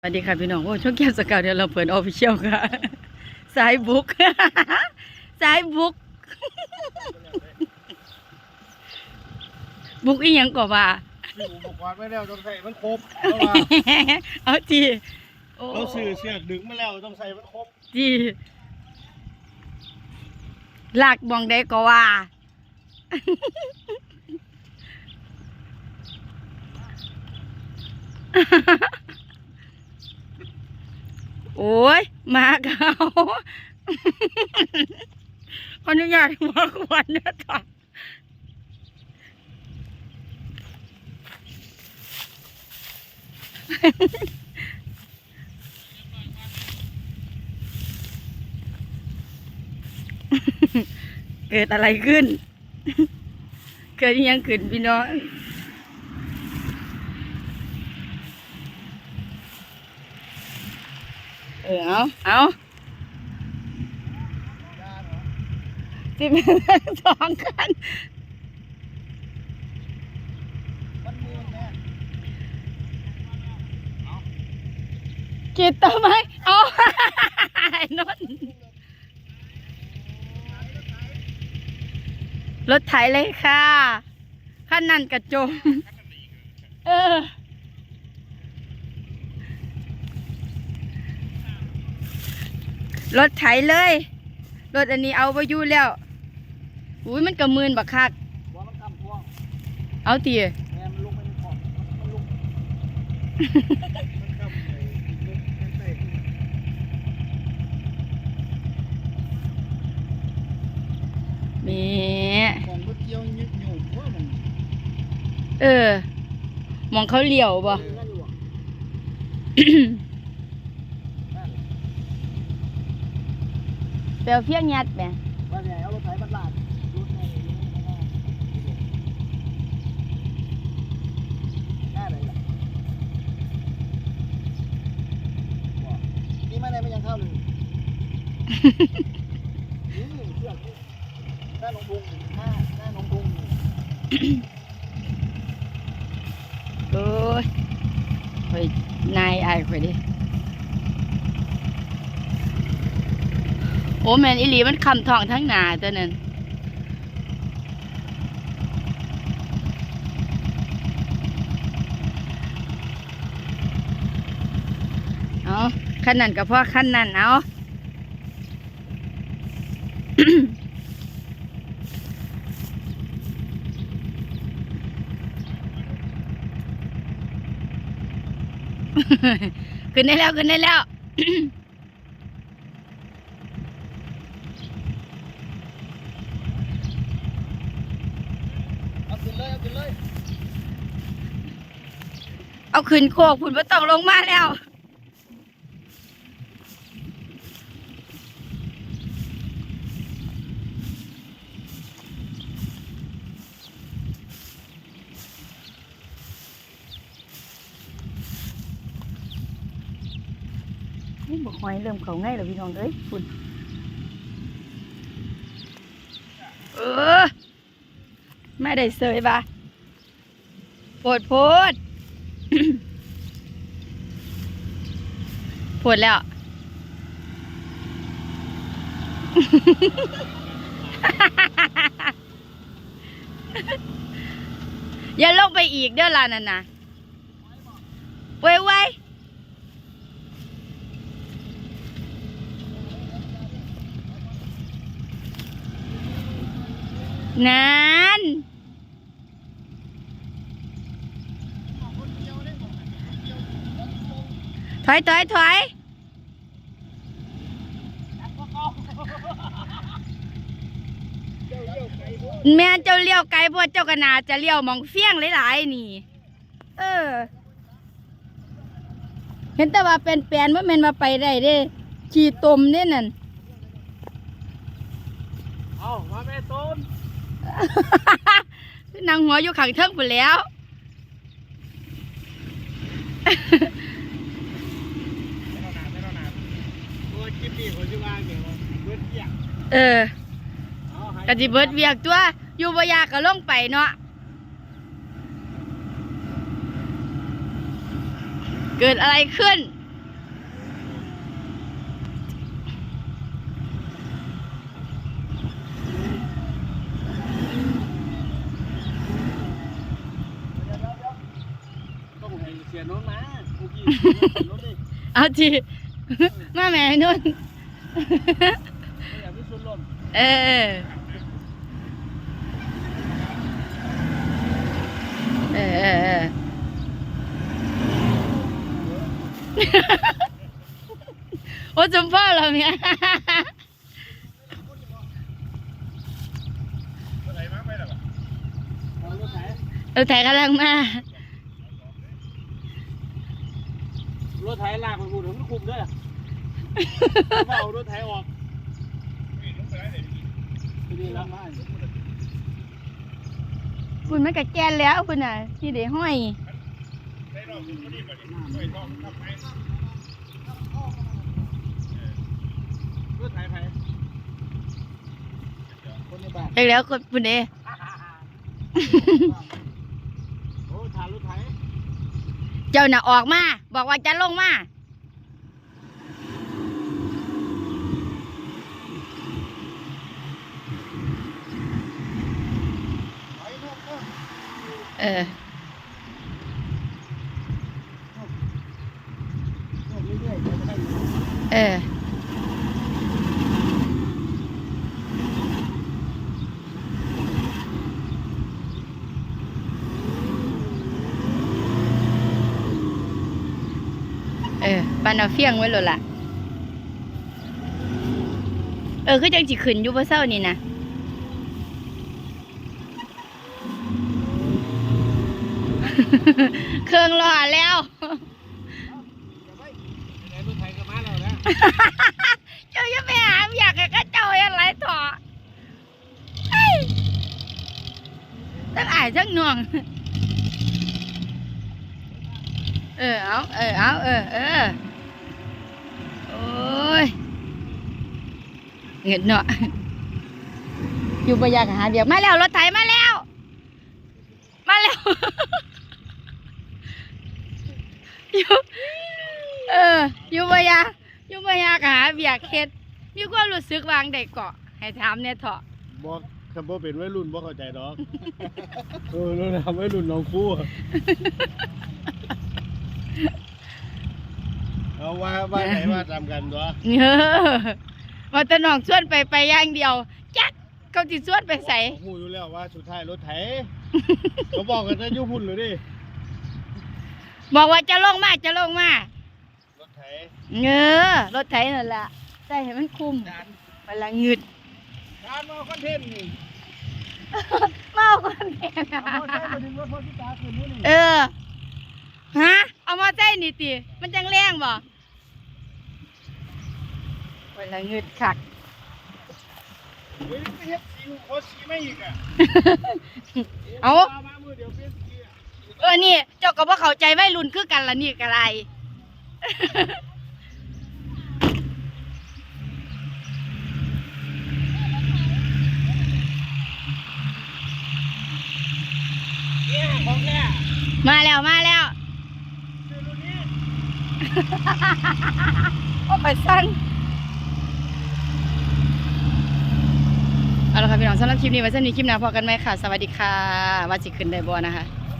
สวัสดีค่ะพี่น้อง โอ้ช่วงเกียรสกาวเดี๋ยวเราเปิดออฟฟิเชียลค่ะ สายบุก สายบุก บุกอีหยังก่อว่าซื้ออุปกรณ์ไว้แล้วต้องใส่มันครบเพราะว่าเอาจีโอ้เราซื้อเชือกดึงมาแล้วต้องใส่มันครบจีลากบองได้ก็ว่า โอ้ยมาเขาขออนุญาตมาควันนะคะเกิดอะไรขึ้น เกิดยังขึ้นพี่น้อง เออเอาเอาสิบสองคันมันมือแม่กิดต่อไหมเอาไอ้นนท์รถไถเลยค่ะขั้นนั้นกระจม เออ รถไถเลย รถอันนี้เอาไปอยู่แล้วอุ้ยมันกระมืนบักคักว่ามันทำพ่วงเอาตีแม่มันลุกไปในขอบมันลุกมันทำเลยลุกเป็นเตะแหม่ของรถเกี่ยวยึดอยู่ว่ามันเออ มองเขาเลี้ยวบ่นั่นหลวง ปลวเพียงยัดแหมว่าไงเอารถไถบัดลาดรถไงหน้าไหนล่ะนี่มาไหนไม่ยังเข้าเลยนี่เชือกนี่หน้าหนองบุงหน้าหน้าหนองบุงโอ้ยข่อยนายอายข่อยดิ อ้แมนอีหลีมันคำทองทั้งหนาตัวนั้นเอาขั้นนั้นก็เพราะขั้นนั้นเอาขึ้นได้แล้วขึ้นได้แล้ว เอาขึ้น เอาขึ้นโคกคุณไม่ต้องลงมาแล้ว นี่บอกหอยเริ่มเขาง่ายแล้วพี่น้องเอ้ยคุณเออ ไม่ได้เสยปะ โพดโพดโพดแล้ว อย่าลงไปอีกเด้อล่ะนั่นนะไว้ไว้นานถ อยถอยถอยแม่นเจ้าเลี้ยวไกลเพราะเจ้ากระนาจะเลี้ยวหมองเฟี้ยงหลายๆนี่ เออ เห็นแต่ว่าเป็นแปลนว่าแม่นมาไปได้เด้ขี่ตมเนี่ยนั่นเอามาแม่ต้นนางหัวอยู่ขังเทิงไปแล้ว เออกะจิเบิดเวียกตัว อยู่บยากก็ลงไปเนาะ เกิดอะไรขึ้น ต้องให้เสียโน้นมาอ้เสีอาจีมาแม่นุ่น เออ เออเออเออโอ้จมพ่อเราเนี่ยเอารถไถเราถ่ายกำลังมารถไถลากไปพูดถึงมันคุมด้วยเอารถไถออก ทีนี้ละมาคุณมันกะแกนแล้วคุณน่ะนี่เดี๋ยวห้อยรถไถไผคนในบ้านเด็กแล้วคุณคุณเดโอ้ทานรถไถเจ้าน่ะออกมา บอกว่าจะลงมา ไถนกก็ เออเออเออปานเอาเฟียงไว้โลดล่ะเออ คือจังจิขึ้นอยู่บ่เศร้านี่นะ เครื่องรอแล้วรถไถก็มาแล้วนะเจ้าอย่าไปหาอยากให้กระเจ้าอะไรต่อเอ้ยทั้งอายทั้งน่วง เออเอาเออเอาเออเออโอ้ยเงินเนาะอยู่บ่อยากหาเดียวมาแล้วรถไถมาแล้ว มาแล้ว อยู่เอออยู่บ่อยากอยู่บ่อยากหาเบียกเฮ็ดมีความรู้สึกวางได้เกาะให้ถามเนี่ยเถาะบอกคำว่าเป็นวัยรุ่นบ่เข้าใจดอกเออรุ่นทำวัยรุ่นน้องคู่อะเอาว่าว่าไหนว่าตามกันตัวเออว่าแต่น้องชวนไปไปอย่างเดียวจักเขาสิชวนไปใส่หูอยู่แล้วว่าสุดท้ายรถไถเขาบอกกันจะยุ่พุ่นเลยดิ บอกว่าจะลงมาจะลงมารถไถเงอรถไถนั่นแหละใส่ให้มันคุมจานเวลาหงึดจานมาคอนเทนต์นี่เมาคนแก่นะเอาใช้มาดึงรถพอที่ตาคืนนี้นี่เออฮะเอามาใส่นี่ติมันจังแรงบ่เวลาหงึดคักเฮ้ยไม่เฮ็ดสีโคตรสีไม่อีกอะเอามามือ เออนี่ เจ้าก็บ่เข้าใจวัยรุ่นคือกันละนี่กะไร เนี่ยของแน่มาแล้วมาแล้ว คือรุ่นนี้โอ้ไปสั่งเอาละค่ะพี่น้องสำหรับคลิปนี้ไว้สำหรับคลิปหน้าพอกันไหมค่ะ สวัสดีค่ะว่าจิขึ้นได้บ่นะคะ